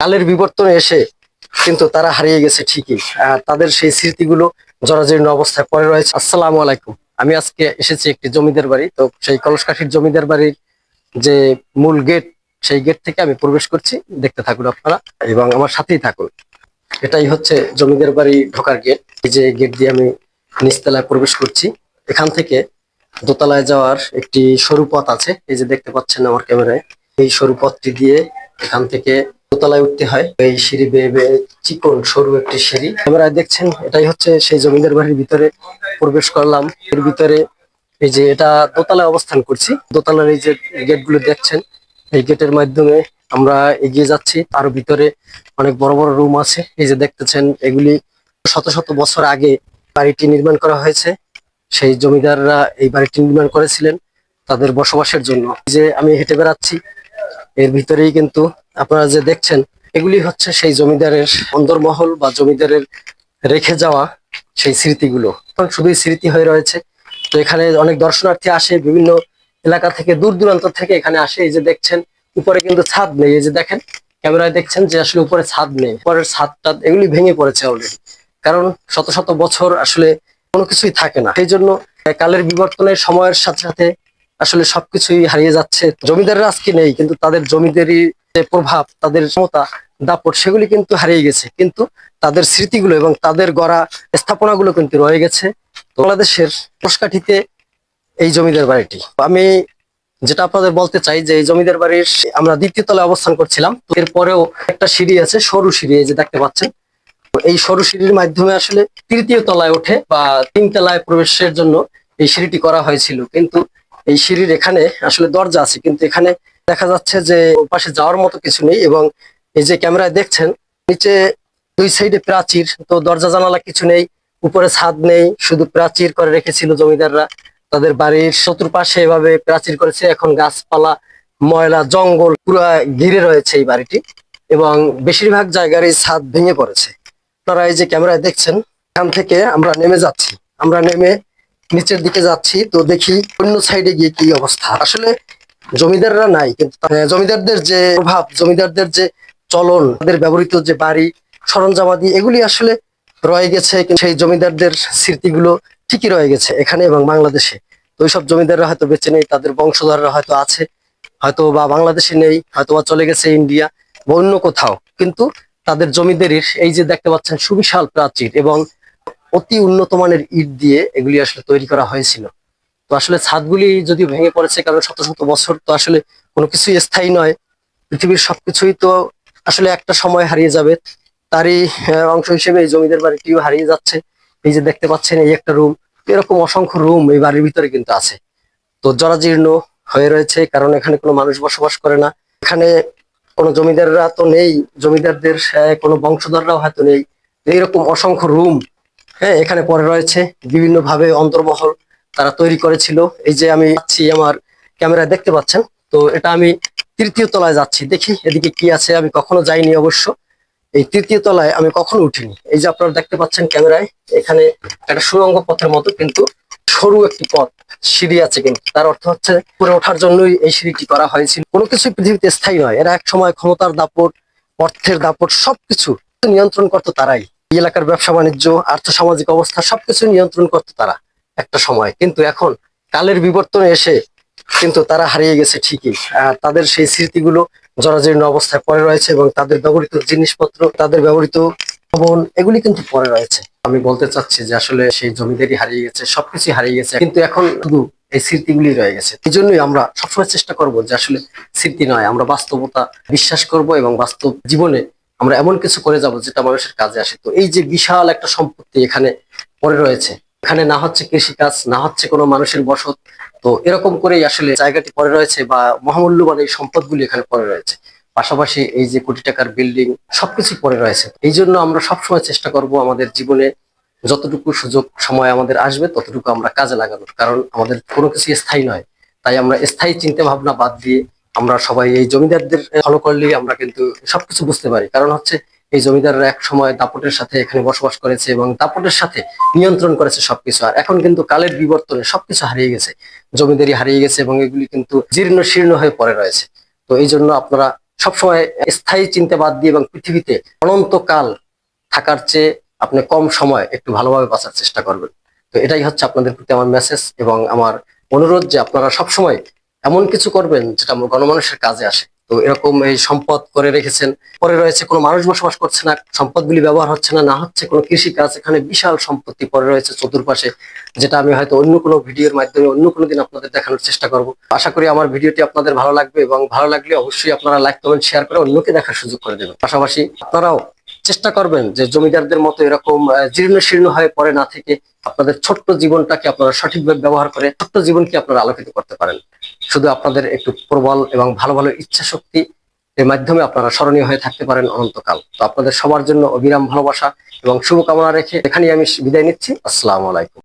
কালের বিবর্তনে এসে কিন্তু তারা হারিয়ে গেছে ঠিকই। তাদের সেই স্মৃতিগুলো জরাজীর্ণ অবস্থায় পড়ে রয়েছে। আসসালামু আলাইকুম। আমি আজকে এসেছি একটি জমিদার বাড়ি। তো সেই কলসকাঠির জমিদার বাড়ির যে মূল গেট, সেই গেট থেকে আমি প্রবেশ করছি। দেখতে থাকুন আপনারা এবং আমার সাথেই থাকুন। এটাই হচ্ছে জমিদার বাড়ি ঢোকার গেট। এই যে গেট দিয়ে আমি নিচতলায় প্রবেশ করছি। এখান থেকে দোতলায় যাওয়ার একটি সরু পথ আছে। এই যে দেখতে পাচ্ছেন আমার ক্যামেরায়। এই সরু পথটি দিয়ে এখান থেকে দোতলায় উঠতে হয়। এই সিঁড়ি বেয়ে বেয়ে চিকন, সরু একটি সিঁড়ি। ক্যামেরায় দেখছেন, এটাই হচ্ছে সেই জমিদার বাড়ির ভিতরে প্রবেশ করলাম। এর ভিতরে এই যে এটা দোতলায় অবস্থান করছি। দোতলার এই যে গেটগুলো দেখছেন, এই গেটের মাধ্যমে আমরা এগিয়ে যাচ্ছি। তার ভিতরে অনেক বড় বড় রুম আছে। এই যে দেখতেছেন, এগুলি শত শত বছর আগে বাড়িটি নির্মাণ করা হয়েছে। সেই জমিদাররা এই বাড়িটি নির্মাণ করেছিলেন তাদের বসবাসের জন্য। যে আমি হেঁটে বেড়াচ্ছি, এর ভিতরেই কিন্তু আপনারা যে দেখছেন, এগুলি হচ্ছে সেই জমিদারের অন্দরমহল বা জমিদারের রেখে যাওয়া সেই স্মৃতিগুলো। এখন শুধুই স্মৃতি হয়ে রয়েছে। তো এখানে অনেক দর্শনার্থী আসে, বিভিন্ন এলাকা থেকে, দূর দূরান্ত থেকে এখানে আসে। এই যে দেখছেন, উপরে কিন্তু ছাদ নেই। এই যে দেখেন, ক্যামেরায় দেখছেন যে আসলে উপরে ছাদ নেই। উপরের ছাদটা, এগুলি ভেঙে পড়েছে অলরেডি কারণ শত শত বছর আসলে কোনো কিছুই থাকে না। সেই জন্য কালের বিবর্তনের সময়ের সাথে সাথে আসলে সবকিছুই হারিয়ে যাচ্ছে। জমিদাররা আজকে নেই, কিন্তু তাদের জমিদারি প্রভাব, তাদের ক্ষমতা, দাপট, সেগুলি কিন্তু হারিয়ে গেছে। কিন্তু তাদের স্মৃতিগুলো এবং তাদের গড়া স্থাপনাগুলো কিন্তু রয়ে গেছে। বাংলাদেশের কষকাঠিতে এই জমিদার বাড়িটি। আমি যেটা আপনাদের বলতে চাই যে, এই জমিদার বাড়ির আমরা দ্বিতীয় তলায় অবস্থান করছিলাম। এরপরেও একটা সিঁড়ি আছে, সরু সিঁড়ি যে দেখতে পাচ্ছেন। এই সরু সিঁড়ির মাধ্যমে আসলে তৃতীয় তলায় ওঠে বা তিন তলায় প্রবেশের জন্য এই সিঁড়িটি করা হয়েছিল। কিন্তু এই সিঁড়ির এখানে আসলে দরজা আছে, কিন্তু এখানে দেখা যাচ্ছে যে পাশে যাওয়ার মতো কিছু নেই এবং এই যে ক্যামেরায় দেখছেন, নিচে দুই সাইডে প্রাচীর, তো দরজা, জানালা কিছু নেই, উপরে ছাদ নেই, শুধু প্রাচীর করে রেখেছিল জমিদাররা। তাদের বাড়ির চতুর্পাশে এভাবে প্রাচীর করেছে। এখন গাছপালা, ময়লা, জঙ্গল পুরো ঘিরে রয়েছে এই বাড়িটি এবং বেশিরভাগ জায়গার এই ছাদ ভেঙে পড়েছে। আপনারা এই যে ক্যামেরায় দেখছেন, এখান থেকে আমরা নেমে যাচ্ছি। আমরা নেমে নিচের দিকে যাচ্ছি, তো দেখি অন্য সাইডে গিয়ে কি অবস্থা। আসলে জমিদাররা নাই, কিন্তু জমিদারদের যে প্রভাব, জমিদারদের যে চলন, তাদের ব্যবহৃত যে বাড়ি, সরঞ্জামাদি, এগুলি আসলে রয়ে গেছে সেই জমিদারদের স্মৃতিগুলো ঠিকই রয়ে গেছে এখানে এবং বাংলাদেশে। তো ওইসব জমিদাররা হয়তো বেঁচে নেই, তাদের বংশধররা হয়তো আছে, হয়তো বা বাংলাদেশে নেই, হয়তো বা চলে গেছে ইন্ডিয়া বা অন্য কোথাও, কিন্তু তাদের জমিদারির এই যে দেখতে পাচ্ছেন সুবিশাল প্রাচীর এবং অতি উন্নত মানের ইট দিয়ে এগুলি আসলে তৈরি করা হয়েছিল। তো আসলে ছাদগুলি যদি ভেঙে পড়েছে কারণ শত শত বছর, তো আসলে কোনো কিছুই স্থায়ী নয়। পৃথিবীর সবকিছুই তো আসলে একটা সময় হারিয়ে যাবে। তারই অংশ হিসেবে এই জমিদার বাড়িটিও হারিয়ে যাচ্ছে। এই যে দেখতে পাচ্ছেন, এই একটা রুম, এরকম অসংখ্য রুম এই বাড়ির ভিতরে কিন্তু আছে। তো জরাজীর্ণ হয়ে রয়েছে, কারণ এখানে কোনো মানুষ বসবাস করে না। এখানে কোনো জমিদাররা তো নেই, জমিদারদের কোনো বংশধররাও হয়তো নেই। এইরকম অসংখ্য রুম হ্যাঁ এখানে পড়ে রয়েছে। বিভিন্নভাবে অন্তর্মহল তারা তৈরি করেছিল। এই যে আমি যাচ্ছি আমার ক্যামেরায় দেখতে পাচ্ছেন। তো এটা আমি তৃতীয় তলায় যাচ্ছি। দেখি এদিকে কি আছে, আমি কখনো যাইনি অবশ্য। এই তৃতীয় তলায় আমি কখনো উঠিনি। এই যে আপনারা দেখতে পাচ্ছেন ক্যামেরায়, এখানে একটা সুরঙ্গ পথের মতো, কিন্তু সরু একটি পথ, সিঁড়ি আছে কিন্তু। তার অর্থ হচ্ছে উপরে ওঠার জন্যই এই সিঁড়িটি করা হয়েছিল। কোনো কিছু পৃথিবীতে স্থায়ী নয়। এরা এক সময় ক্ষমতার দাপট, অর্থের দাপট, সবকিছু নিয়ন্ত্রণ করতো তারাই। এলাকার ব্যবসা বাণিজ্য আর্থ সামাজিক অবস্থা, সবকিছু নিয়ন্ত্রণ করতো তারা। একটা সময়। কিন্তু এখন কালের বিবর্তনে এসে কিন্তু তারা হারিয়ে গেছে ঠিকই। আর তাদের সেই স্মৃতিগুলো জরাজীর্ণ অবস্থায় পড়ে রয়েছে এবং তাদের ব্যবহৃত জিনিসপত্র, তাদের ব্যবহৃত ভবন এগুলি কিন্তু পড়ে রয়েছে। আমি বলতে চাচ্ছি যে আসলে সেই জমিদারি হারিয়ে গেছে সবকিছু হারিয়ে গেছে। কিন্তু এখন শুধু এই স্মৃতিগুলি রয়ে গেছে। এই জন্যই আমরা সবসময় চেষ্টা করব যে আসলে স্মৃতি নয়, আমরা বাস্তবতা বিশ্বাস করব এবং বাস্তব জীবনে আমরা এমন কিছু করে যাব যেটা মানুষের কাজে আসে। তো এই যে বিশাল একটা সম্পত্তি এখানে পড়ে রয়েছে এখানে না হচ্ছে কৃষিকাজ, না হচ্ছে কোনো মানুষের বসত। তো এরকম করেই আসলে জায়গাটি পড়ে রয়েছে বা মহামূল্যবান এই সম্পদগুলি এখানে পড়ে রয়েছে। পাশাপাশি এই যে কোটি টাকার বিল্ডিং সবকিছু পড়ে রয়েছে। এই জন্য আমরা সবসময় চেষ্টা করব আমাদের জীবনে যতটুকু সুযোগ সময় আমাদের আসবে ততটুকু আমরা কাজে লাগানোর। কারণ আমাদের কোনো কিছু স্থায়ী নয়। তাই আমরা স্থায়ী চিন্তা ভাবনা বাদ দিয়ে আমরা সবাই এই জমিদারদের ফলো করলেই আমরা কিন্তু সবকিছু বুঝতে পারি। কারণ হচ্ছে এই জমিদাররা এক সময় দাপটের সাথে এখানে বসবাস করেছে এবং দাপটের সাথে নিয়ন্ত্রণ করেছে সবকিছু। আর এখন কিন্তু কালের বিবর্তনে সবকিছু হারিয়ে গেছে। জমিদারি হারিয়ে গেছে এবং এগুলি কিন্তু জীর্ণ শীর্ণ হয়ে পড়ে রয়েছে। তো এই জন্য আপনারা সবসময় স্থায়ী চিন্তা বাদ দিয়ে এবং পৃথিবীতে অনন্তকাল থাকার চেয়ে আপনি কম সময় একটু ভালোভাবে বাঁচার চেষ্টা করবেন। তো এটাই হচ্ছে আপনাদের প্রতি আমার মেসেজ এবং আমার অনুরোধ যে আপনারা সবসময় এমন কিছু করবেন যেটা গণমানুষের কাজে আসে। তো এরকম এই সম্পদ করে রেখেছেন। পরে রয়েছে কোনো মানুষ বসবাস করছে না, সম্পদগুলি ব্যবহার হচ্ছে না না হচ্ছে কোনো কৃষি কাজ এখানে বিশাল সম্পত্তি পরে রয়েছে চতুর্পাশে, যেটা আমি হয়তো অন্য কোনো ভিডিওর মাধ্যমে অন্য কোনো দিন আপনাদের দেখানোর চেষ্টা করব। আশা করি আমার ভিডিওটি আপনাদের ভালো লাগবে এবং ভালো লাগলে অবশ্যই আপনারা লাইক, কমেন্ট শেয়ার করে অন্যকে দেখার সুযোগ করে দেবেন। পাশাপাশি আপনারাও চেষ্টা করবেন যে জমিদারদের মতো এরকম জীর্ণ শীর্ণ হয়ে পড়ে না থেকে আপনাদের ছোট্ট জীবনটাকে আপনারা সঠিকভাবে ব্যবহার করে ছোট্ট জীবনকে আপনারা আলোকিত করতে পারেন। শুধু আপনাদের একটু প্রবল এবং ভালো ভালো ইচ্ছা শক্তি এর মাধ্যমে আপনারা স্মরণীয় হয়ে থাকতে পারেন অনন্তকাল। তো আপনাদের সবার জন্য অবিরাম ভালোবাসা এবং শুভকামনা রেখে এখানেই আমি বিদায় নিচ্ছি। আসসালামু আলাইকুম।